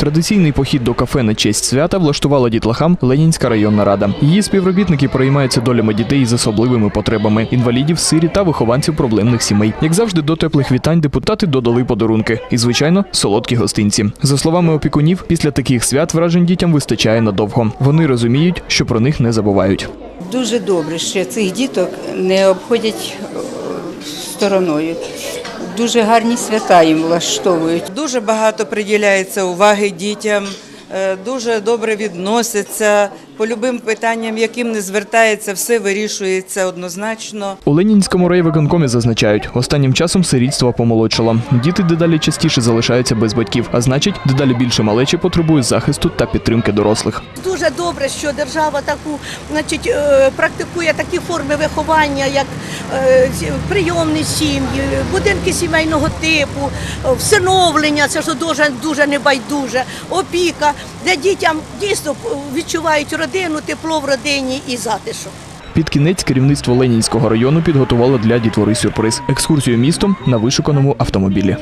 Традиційний похід до кафе на честь свята влаштувала дітлахам Ленінська районна рада. Її співробітники переймаються долями дітей з особливими потребами, інвалідів, сирі та вихованців проблемних сімей. Як завжди, до теплих вітань депутати додали подарунки і, звичайно, солодкі гостинці. За словами опікунів, після таких свят вражень дітям вистачає надовго. Вони розуміють, що про них не забувають. Дуже добре, що цих діток не обходять е, стороною. Дуже гарні свята їм влаштовують. Дуже багато приділяється уваги дітям, е, дуже добре відносяться. По любим питанням, яким не звертається, все вирішується однозначно. У Ленінському райвиконкомі зазначають, останнім часом сирітство помолодшало. Діти дедалі частіше залишаються без батьків, а значить, дедалі більше малечі потребує захисту та підтримки дорослих. Дуже добре, що держава таку, значить, е, практикує такі форми виховання, як е, прийомні сім'ї, будинки сімейного типу, е, всиновлення, це ж дуже, дуже небайдуже, опіка, де дітям дійсно відчувають родину, тепло в родині і затишок. Під кінець керівництво Ленінського району підготувало для дітвори сюрприз екскурсію містом на вишуканому автомобілі.